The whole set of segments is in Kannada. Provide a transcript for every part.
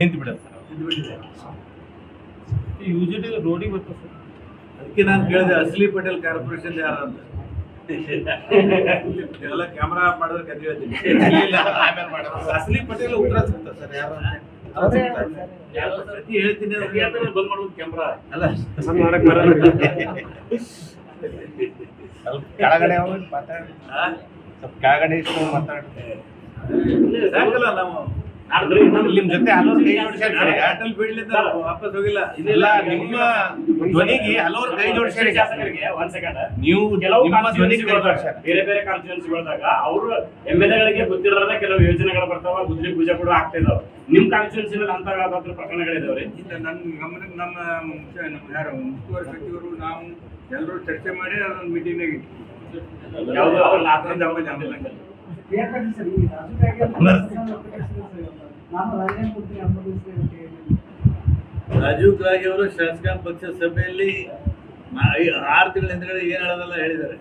ನಿಂತು ಬಿಡೋದು ಸರ್ ಯೂಶಲಿ ರೋಡಿಗೆ ಬರ್ತದೆ ಸರ್. ಅದಕ್ಕೆ ನಾನು ಕೇಳಿದೆ ಅಸ್ಲಿ ಪಟೇಲ್ ಕಾರ್ಪೊರೇಷನ್ ಯಾರು ಅಂತ. ಎಲ್ಲ ಕ್ಯಾಮ್ರಾ ಮಾಡಿದ್ರೆ ಕತೆ ಹೇಳ್ತೀನಿ. ಇಲ್ಲ, ಆಮೇಲೆ ಮಾಡೋದು. ಅಸ್ಲಿ ಪಟೇಲ್ ಉತ್ತರ ಸಿಗ್ತದೆ ಸರ್ ಯಾರು ಅಂತ? ಅವ್ರೇ ಕತೆ ಹೇಳ್ತೀನಿ ಬಂದ್ ಮಾಡೋದು ಕ್ಯಾಮ್ರಾ ಅಲ್ಲ. ಕೆಳಗಡೆ ಹೋಗಿ ಮಾತಾಡಿ? ಸ್ವಲ್ಪ ಕೆಳಗಡೆ ಇಸ್ಕೊಂಡು ಮಾತಾಡಿ. ಸಾಕಲ್ಲ ನಾವು. ನಿಮ್ ಜೊತೆ ಹಲವಾರು ಕೈ ಜೋಡಿಸ್ಯಾರ. ಅಟಲ್ ವಾಪಸ್ ಹೋಗಿಲ್ಲ. ಇಲ್ಲ ನಿಮ್ಮ ಧ್ವನಿಗೆ ಹಲವಾರು ಕೈ ಜೋಡಿಸ್ಯಾರ ಈಗ. ಶಾಸಕರಿಗೆ ಒಂದ್ ಸೆಕೆಂಡ್ ನೀವು ಕೆಲವು ಬೇರೆ ಬೇರೆ ಕಾನ್ಸ್ಟಿಟ್ಯೂನ್ಸಿಗಳಾಗ ಅವರು ಎಂ ಎಲ್ ಎಗಳಿಗೆ ಗೊತ್ತಿರೋದ್ರೆ ಕೆಲವು ಯೋಜನೆಗಳು ಬರ್ತಾವ ಗುದ್ರಿ ಪೂಜೆ ಕೂಡ ಆಗ್ತಾ ಇದಾವ. ನಿಮ್ ಕಾನ್ಸ್ಟಿಟ್ಯೂನ್ಸಿನಲ್ಲಿ ಅಂತ ಯಾವ್ದಾದ್ರು ಪ್ರಕರಣಗಳಿದಾವ್ರಿ? ಇಲ್ಲ ನನ್ನ ಗಮನಕ್ಕೆ ನಮ್ಮ ಯಾರು ಮುಖ್ಯವಾದ ಸಚಿವರು ನಾವು ಎಲ್ಲರೂ ಚರ್ಚೆ ಮಾಡಿ ಅದೊಂದು ಮೀಟಿಂಗ್ ಯಾವ್ದು ಅವ್ರನ್ನ ಆ ಥರದ್ದು ನಮ್ಮ ಯಾವ್ದು ನಮ್ಮ- ರಾಜೀವ್ ಕಾಗೆ ಅವರು ಶಾಸಕಾಂಗ ಪಕ್ಷ ಸಭೆಯಲ್ಲಿ ಆರು ತಿಂಗಳ ಹಿಂದ್ಗಡೆ ಏನ್ ಹೇಳೋದಲ್ಲ ಹೇಳಿದ್ದಾರೆ.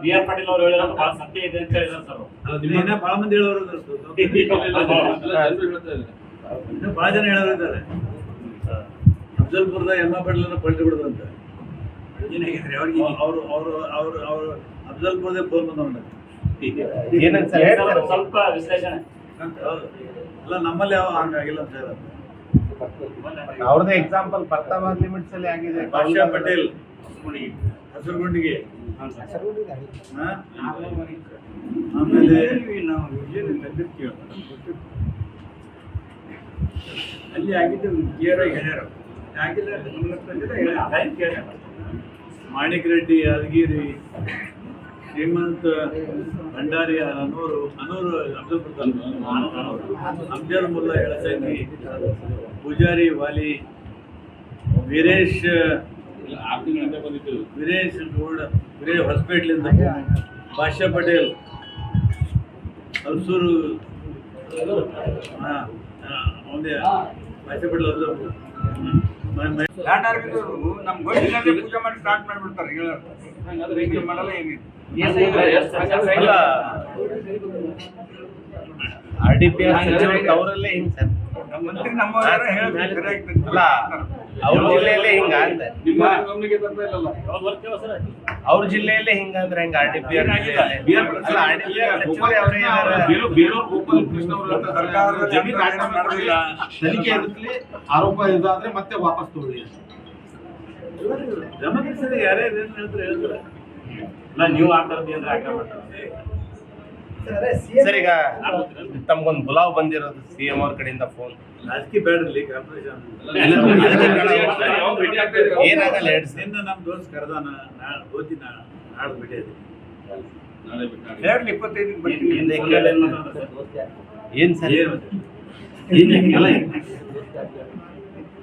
ಬಿ ಆರ್ ಪಾಟೀಲ್ ಅವ್ರು ಹೇಳಿರೋದು ಬಹಳ ಸತ್ಯ ಇದೆ ಅಂತ ಹೇಳಿದಾರೆ ಸರ್ ಅಲ್ಲ, ಬಹಳ ಮಂದಿ ಹೇಳೋರು. ಇನ್ನು ಬಹಳ ಜನ ಹೇಳೋರು ಇದ್ದಾರೆ. ಅಫ್ಜಲ್ಪುರದ ಎಮ್ಮ ಪಟೇಲ್ ಪಲ್ಟಿ ಬಿಡುದಂತೆ. ಅಂತ ಏನಾಗಿದ್ರಿ ಅವ್ರಿಗೆ ಅವರು ಅವರು ಅವರು ಅವರು ಅಫ್ಜಲ್ಪುರದೇ ಫೋನ್ ಬಂದವಣ್ಣ ಏನಂತ ಸರ್? ಸ್ವಲ್ಪ ವಿಶ್ಲೇಷಣೆ. ಅಲ್ಲ ನಮ್ಮಲ್ಲಿ ಯಾವ ಹಂಗಾಗಿಲ್ಲ ಅಂತ ಹೇಳಿದ್ರು ಅವ್ರದ್ದು ಎಕ್ಸಾಂಪಲ್ ಬರ್ತಾವಾದ ಲಿಮಿಟ್ಸ್ ಅಲ್ಲಿ ಆಗಿದೆ. ಬಾಷಾ ಪಟೇಲ್ ಹಸಿರುಗುಂಡಿಗೆ? ಆಮೇಲೆ ನಾವು ವಿಜಯನ ತಂದಿರ್ತೀವಿ ಅಲ್ಲಿ ಆಗಿದ್ದು ಕ್ಲಿಯರ್ ಆಗಿ ಹೇಳ್ಯಾರ ಆಗಿಲ್ಲ ಹೇಳ್ಯಾರ. ಕೇಳಿ ಮಾಣಿಕ್ ರೆಡ್ಡಿ, ಯಾದಗಿರಿ, ಶ್ರೀಮಂತ ಭಂಡಾರಿ ಅಫ್ಜಲ್ಪುರ ತಾಲೂಕು. ಅಫ್ಜಲ್ ಮುಲ್ಲಾ ಎಳಸಂಗಿ, ಪೂಜಾರಿ ವಾಲಿ, ವೀರೇಶ್ ವೀರೇಶ್ ಗೋಲ್ಡ್ ವೀರೇಶ್ ಹೊಸಪೇಟ್ಲಿಂದ ಭಾಷ್ಯ ಪಟೇಲ್, ಹಲ್ಸೂರು, ಹಾಂ ಭಾಷ್ಯ ಪಟೇಲ್ ಹಲ್ಸೂರು ನಮ್ಮ ಪೂಜೆ ಮಾಡಿ ಸ್ಟಾರ್ಟ್ ಮಾಡಿಬಿಡ್ತಾರೆ ಹೇಳೋರು ಈಗ ಮಾಡಲ್ಲ ಏನಿಲ್ಲ ಅಲ್ಲ ಆರ್ ಡಿ ಪಿ ಆರ್ ಸಚಿವರು ಅವರಲ್ಲೇ ಹಿಂಗ್ ಸರ್ ಮಂತ್ರಿ ನಮ್ಮ ಅಲ್ಲ ಅವ್ರ ಜಿಲ್ಲೆಯಲ್ಲೇ ಹಿಂಗ ಅವ್ರ ಜಿಲ್ಲೆಯಲ್ಲೇ ಹಿಂಗ ಅಂದ್ರೆ ಹೆಂಗ ಆರ್ ಡಿ ಪಿ ತನಿಖೆ ಆರೋಪ ಇದಾದ್ರೆ ಮತ್ತೆ ವಾಪಸ್ ತಗೊಳ್ಳಿ ಯಾರೇ ಹೇಳ್ತಾರೆ ನೀವು ಆಟ ಮಾಡ್ತಾರೆ ಸರ್ ಈಗ ತಮ್ಗೊಂದು ಬುಲಾವ್ ಬಂದಿರೋದು ಸಿ ಎಂ ಅವ್ರ ಕಡೆಯಿಂದ ಫೋನ್ ರಾಜಕೀಯ ಬೇಡ್ರಿ ಕಾರ್ಪೊರೇಷನ್ ಏನಾಗಲ್ಲ ನಿನ್ನ ನಮ್ಮ ದೋಸ್ತ್ ಕರೆದಾನ ನಾಳೆ ಓದಿನ ನಾಳೆ ಎರಡು ಇಪ್ಪತ್ತೈದು ಬರ್ತೀನಿ? ಏನ್ ಸರ್? ಏನು?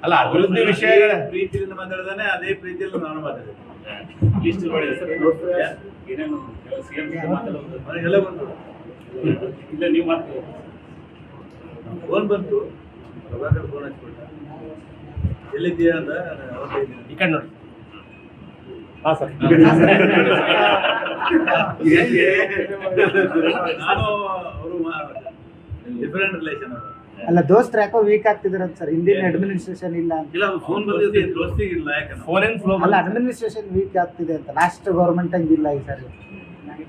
ಅಲ್ಲ, ಅಭಿವೃದ್ಧಿ ವಿಷಯಗಳ. ಪ್ರೀತಿಯಿಂದ ಮಾತಾಡ್ದಾನೆ ಅದೇ ಪ್ರೀತಿಯಲ್ಲಿ ನಾನು ಮಾತಾಡಿದೆ? ಲಿಸ್ಟ್ ಏನೇನು ಸಿಎಂ ಇಲ್ಲ ನೀವು ಮಾಡ್ತೀವಿ ಫೋನ್ ಬಂತು. ಪ್ರಭಾಕರ್ ಫೋನ್ ಹಚ್ಬಿಟ್ಟ ಎಲ್ಲಿದ್ದೀಯಾ ಅಂತ ಅವತ್ತೇ ಈ ಕಡೆ ನೋಡಿ. ಹಾ ಸರ್. ನಾನು ಅವರು ಡಿಫರೆಂಟ್ ರಿಲೇಷನ್ ಅವರು. ಅಲ್ಲ ದೋಸ್ತ್ ಯಾಕೋ ವೀಕ್ ಆಗ್ತಿದಾರಂತ ಸರ್ ಹಿಂದಿನ ಅಡ್ಮಿನಿಸ್ಟ್ರೇಷನ್ ಇಲ್ಲ ಅಂತ. ಇಲ್ಲ ಫೋನ್ ಬಂದಿದೆ ದೋಸ್ತಿಗೆ ಇಲ್ಲ ಯಾಕಂದ್ರೆ. ಫೋನ್ ಇನ್ ಫ್ಲೋ ಅಲ್ಲ ಅಡ್ಮಿನಿಸ್ಟ್ರೇಷನ್ ವೀಕ್ ಆಗ್ತಿದೆ ಅಂತ. ಲಾಸ್ಟ್ ಗೌರ್ಮೆಂಟ್ ಹಂಗಿಲ್ಲ ಈ ಸರಿ.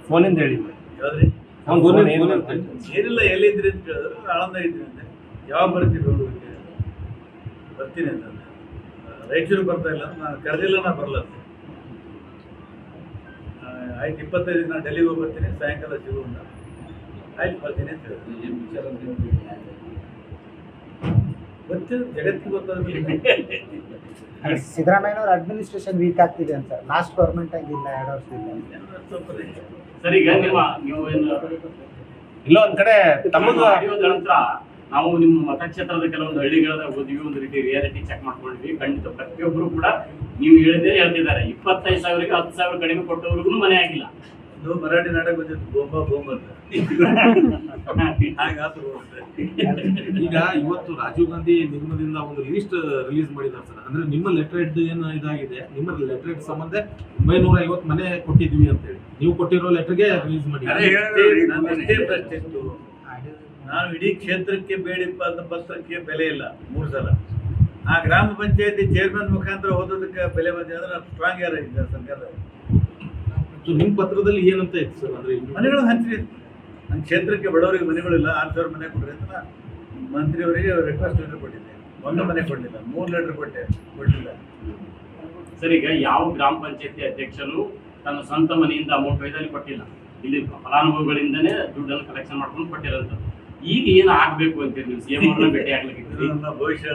ಫೋನ್ ಇಂದ ಹೇಳಿ. ಯಾವ್ದ್ರಿ? ಅವ್ನ್ ಏನ್ ಮಾಡ್ತಾ ಏನಿಲ್ಲ ಎಲ್ಲಿದ್ರಿ ಅಂತ ಕೇಳಿದ್ರು ಆಳಂದ ಇದ್ರಿ ಅಂತೆ ಯಾವಾಗ ಬರ್ತೀರಿ ನೋಡ್ಲಿಕ್ಕೆ ಬರ್ತೀನಿ ಅಂತ ರಾಯಚೂರು ಬರ್ತಾ ಇಲ್ಲ ನಾನು ಕರೆದಿಲ್ಲ ನಾ ಬರಲ್ಲ ಅಂತ. ಆಯ್ತು ಇಪ್ಪತ್ತೈದು ದಿನ ಡೆಲ್ಲಿಗೆ ಹೋಗಿ ಬರ್ತೀನಿ ಸಾಯಂಕಾಲ ಸಿಗೋಣ ಆಯ್ತು ಬರ್ತೀನಿ ಅಂತ ಹೇಳಿದ್ರು. ಗೊತ್ತಿಲ್ಲ ಜಗತ್ತಿಗೆ ಗೊತ್ತಾದ್ರೆ ಸಿದ್ದರಾಮಯ್ಯನವ್ರ ಅಡ್ಮಿನಿಸ್ಟ್ರೇಷನ್ ವೀಕ್ ಆಗ್ತಿದೆ ಅಂತ. ಲಾಸ್ಟ್ ಗೌರ್ಮೆಂಟ್ ಆಗಿಲ್ಲ ಎರಡು ವರ್ಷದಿಂದ ಸರ್ ಈಗ ನಿಮ್ಮ ನೀವು ಏನು ಇಲ್ಲ ಒಂದ್ ಕಡೆ ತಮ್ಮದು ನಂತರ ನಾವು ನಿಮ್ಮ ಮತಕ್ಷೇತ್ರದ ಕೆಲವೊಂದು ಹಳ್ಳಿಗಳದ ಓದಿವಿ ಒಂದು ರೀತಿ ರಿಯಾಲಿಟಿ ಚೆಕ್ ಮಾಡ್ಕೊಂಡ್ವಿ. ಖಂಡಿತ ಪ್ರತಿಯೊಬ್ಬರು ಕೂಡ ನೀವು ಹೇಳಿದ್ರೆ ಹೇಳ್ತಿದ್ದಾರೆ. ಇಪ್ಪತ್ತೈದು ಸಾವಿರಕ್ಕೆ ಹತ್ತು ಸಾವಿರ ಕಡಿಮೆ ಕೊಟ್ಟವ್ರಿಗೂ ಮನೆ ಆಗಿಲ್ಲ. ಇದು ಮರಾಠಿ ನಾಟಕ ಬಂದಿತ್ತು ಬೋಂಬ ಬೋಂಬ ಅಂತ. ಈಗ ಇವತ್ತು ರಾಜೀವ್ ಗಾಂಧಿ ನಿಗಮದಿಂದ ಒಂದು ಲಿಸ್ಟ್ ರಿಲೀಸ್ ಮಾಡಿದ್ದಾರೆ ಸರ್. ಅಂದ್ರೆ ನಿಮ್ಮ ಲೆಟರ್ ಏನು ಇದಾಗಿದೆ? ನಿಮ್ಮ ಲೆಟರ್ ಸಂಬಂಧ ಒಂಬೈನೂರ ಐವತ್ತು ಮನೆ ಕೊಟ್ಟಿದ್ವಿ ಅಂತ ಹೇಳಿ. ನೀವು ಕೊಟ್ಟಿರೋ ಲೆಟರ್ಗೆ ರಿಲೀಸ್ ಮಾಡಿ. ನಾನು ಇಡೀ ಕ್ಷೇತ್ರಕ್ಕೆ ಬೇಡಿಪ್ಪ ಅಂತ ಪತ್ರಕ್ಕೆ ಬೆಲೆ ಇಲ್ಲ ಮೂರು ಸಲ. ಆ ಗ್ರಾಮ ಪಂಚಾಯತಿ ಚೇರ್ಮನ್ ಮುಖಾಂತರ ಓದೋದಕ್ಕೆ ಬೆಲೆ ಬಂದಿದೆ ಅಂದ್ರೆ ಸ್ಟ್ರಾಂಗ್ ಯಾರು ಇದ್ದಾರೆ ಸರ್ಕಾರ? ಸೊ ನಿಮ್ಮ ಪತ್ರದಲ್ಲಿ ಏನಂತ ಇತ್ತು ಸರ್? ಅಂದ್ರೆ ಮನೆಗಳು ಹಂಚಿ ನನ್ನ ಕ್ಷೇತ್ರಕ್ಕೆ ಬಡವರಿಗೆ ಮನೆಗಳಿಲ್ಲ ಆರು ಸಾವಿರ ಮನೆ ಕೊಡ್ರಿ ಅಂತ ಮಂತ್ರಿಯವರಿಗೆ ರಿಕ್ವೆಸ್ಟ್ ಲೆಟರ್ ಕೊಟ್ಟಿದ್ದೆ. ಒಂದು ಮನೆ ಕೊಡಲಿಲ್ಲ ಮೂರು ಲೆಟರ್ ಕೊಟ್ಟೆ ಕೊಟ್ಟಿಲ್ಲ ಸರ್ ಈಗ ಯಾವ ಗ್ರಾಮ ಪಂಚಾಯತಿ ಅಧ್ಯಕ್ಷರು ತನ್ನ ಸ್ವಂತ ಮನೆಯಿಂದ ಅಮೌಂಟ್ ಒಯ್ದಲ್ಲಿ ಕೊಟ್ಟಿಲ್ಲ. ಇಲ್ಲಿ ಫಲಾನುಭವಿಗಳಿಂದನೇ ದುಡ್ಡನ್ನು ಕಲೆಕ್ಷನ್ ಮಾಡ್ಕೊಂಡು ಕೊಟ್ಟಿರೋಂಥದ್ದು. ಈಗ ಏನು ಆಗಬೇಕು ಅಂತೀರಿ ನೀವು ಸಿ ಎಂ ಅವ್ರನ್ನ ಭೇಟಿ ಆಗ್ಲಿಕ್ಕೆ ಭವಿಷ್ಯ